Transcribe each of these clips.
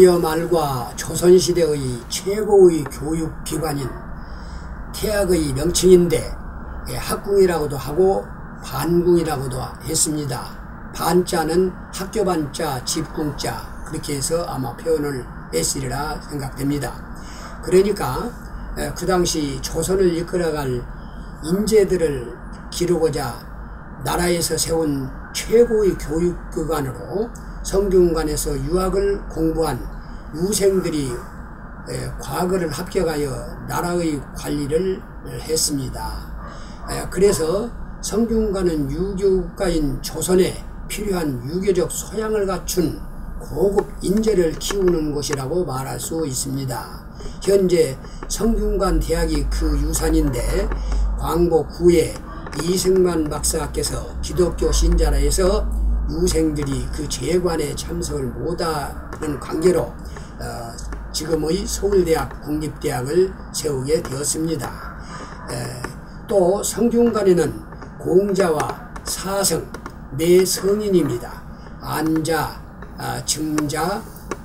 고려 말과 조선시대의 최고의 교육기관인 태학의 명칭인데 예, 학궁이라고도 하고 반궁이라고도 했습니다. 반자는 학교 반자, 집궁자 그렇게 해서 아마 표현을 했으리라 생각됩니다. 그러니까 예, 그 당시 조선을 이끌어갈 인재들을 기르고자 나라에서 세운 최고의 교육기관으로 성균관에서 유학을 공부한 유생들이 과거를 합격하여 나라의 관리를 했습니다. 그래서 성균관은 유교국가인 조선에 필요한 유교적 소양을 갖춘 고급 인재를 키우는 곳이라고 말할 수 있습니다. 현재 성균관 대학이 그 유산인데 광복 후에 이승만 박사께서 기독교 신자라 해서 유생들이 그 재관에 참석을 못하는 관계로 어, 지금의 서울대학 국립대학을 세우게 되었습니다. 에, 또 성균관에는 공자와 사성, 네 성인입니다. 안자, 아, 증자,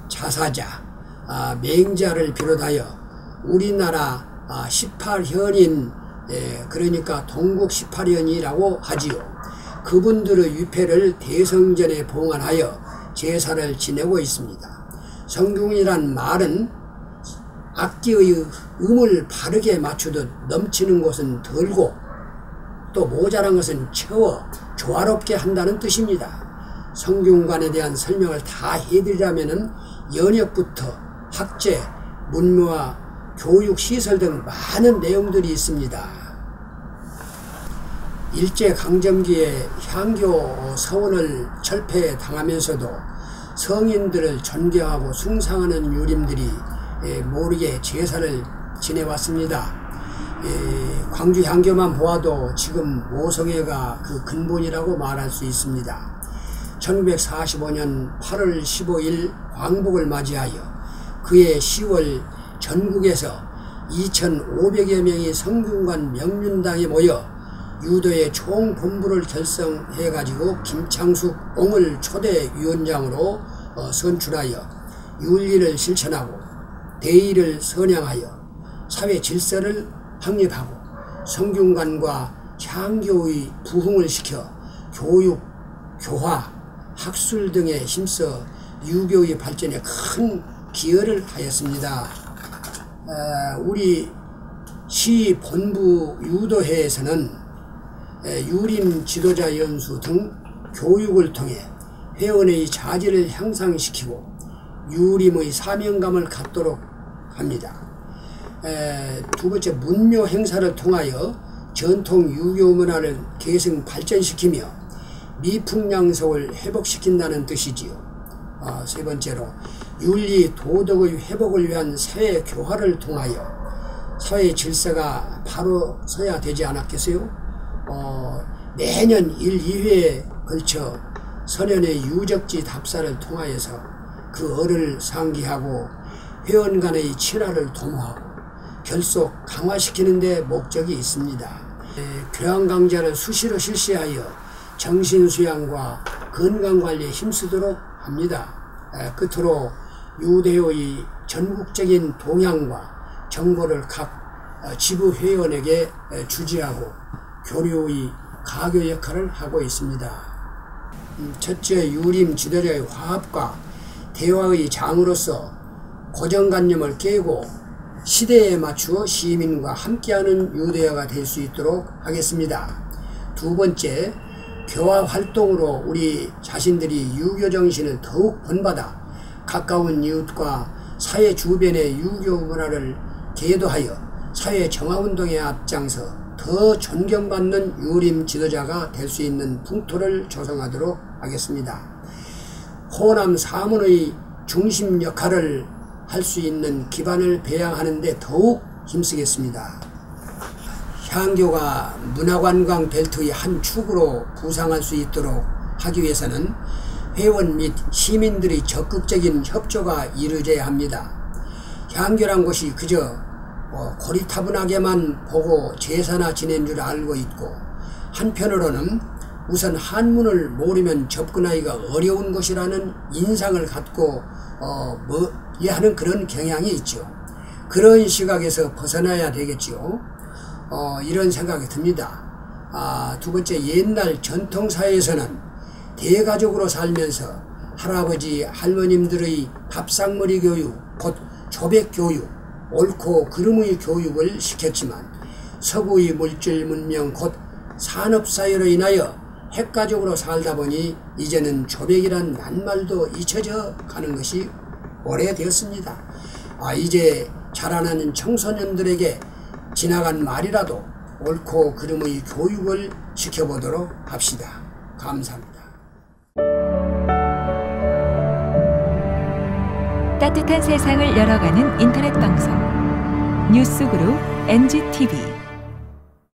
자사자, 아, 맹자를 비롯하여 우리나라 아, 18현인 예, 그러니까 동국 18현이라고 하지요. 그분들의 유패를 대성전에 봉안하여 제사를 지내고 있습니다. 성균이란 말은 악기의 음을 바르게 맞추듯 넘치는 것은 덜고 또 모자란 것은 채워 조화롭게 한다는 뜻입니다. 성균관에 대한 설명을 다 해드리자면 연역부터 학제, 문묘와 교육시설 등 많은 내용들이 있습니다. 일제 강점기에 향교 서원을 철폐당하면서도 성인들을 존경하고 숭상하는 유림들이 예, 모르게 제사를 지내왔습니다. 예, 광주 향교만 보아도 지금 모성애가 그 근본이라고 말할 수 있습니다. 1945년 8월 15일 광복을 맞이하여 그해 10월 전국에서 2,500여 명의 성균관 명륜당에 모여 유도의 총본부를 결성해가지고 김창숙 옹을 초대위원장으로 어, 선출하여 윤리를 실천하고 대의를 선양하여 사회 질서를 확립하고 성균관과 향교의 부흥을 시켜 교육, 교화, 학술 등에 힘써 유교의 발전에 큰 기여를 하였습니다. 우리 시 본부 유도회에서는 유림 지도자 연수 등 교육을 통해 회원의 자질을 향상시키고 유림의 사명감을 갖도록 합니다. 두 번째 문묘 행사를 통하여 전통 유교 문화를 계승 발전시키며 미풍양속을 회복시킨다는 뜻이지요. 아, 세 번째로 윤리 도덕의 회복을 위한 사회 교화를 통하여 사회 질서가 바로 서야 되지 않았겠어요? 어, 매년 1, 2회에 걸쳐 선연의 유적지 답사를 통하여서 그 어를 상기하고 회원 간의 친화를 도모하고 결속 강화시키는 데 목적이 있습니다. 교양 강좌를 수시로 실시하여 정신 수양과 건강 관리에 힘쓰도록 합니다. 끝으로 유대의 전국적인 동향과 정보를 각 어, 지부 회원에게 주지하고 교류의 가교 역할을 하고 있습니다. 음, 첫째 유림 지도자의 화합과 대화의 장으로서 고정관념을 깨고 시대에 맞추어 시민과 함께하는 유대화가 될 수 있도록 하겠습니다. 두 번째, 교화 활동으로 우리 자신들이 유교 정신을 더욱 본받아 가까운 이웃과 사회 주변의 유교 문화를 계도하여 사회 정화운동에 앞장서 더 존경받는 유림 지도자가 될 수 있는 풍토를 조성하도록 하겠습니다. 호남 사문의 중심 역할을 할 수 있는 기반을 배양하는 데 더욱 힘쓰겠습니다. 향교가 문화관광 벨트의 한 축으로 부상할 수 있도록 하기 위해서는 회원 및 시민들의 적극적인 협조가 이루어져야 합니다. 향교란 곳이 그저 어, 고리타분하게만 보고 제사나 지낸 줄 알고 있고 한편으로는 우선 한문을 모르면 접근하기가 어려운 것이라는 인상을 갖고 어, 뭐, 하는 그런 경향이 있죠. 그런 시각에서 벗어나야 되겠죠. 어, 이런 생각이 듭니다. 아, 두 번째 옛날 전통사회에서는 대가족으로 살면서 할아버지 할머님들의 밥상머리 교육 곧 조백 교육 옳고 그름의 교육을 시켰지만 서구의 물질 문명 곧 산업사회로 인하여 핵가족으로 살다 보니 이제는 조백이란 낱말도 잊혀져 가는 것이 오래되었습니다. 아, 이제 자라나는 청소년들에게 지나간 말이라도 옳고 그름의 교육을 시켜보도록 합시다. 감사합니다. 따뜻한 세상을 열어가는 인터넷 방송 뉴스그룹 NGTV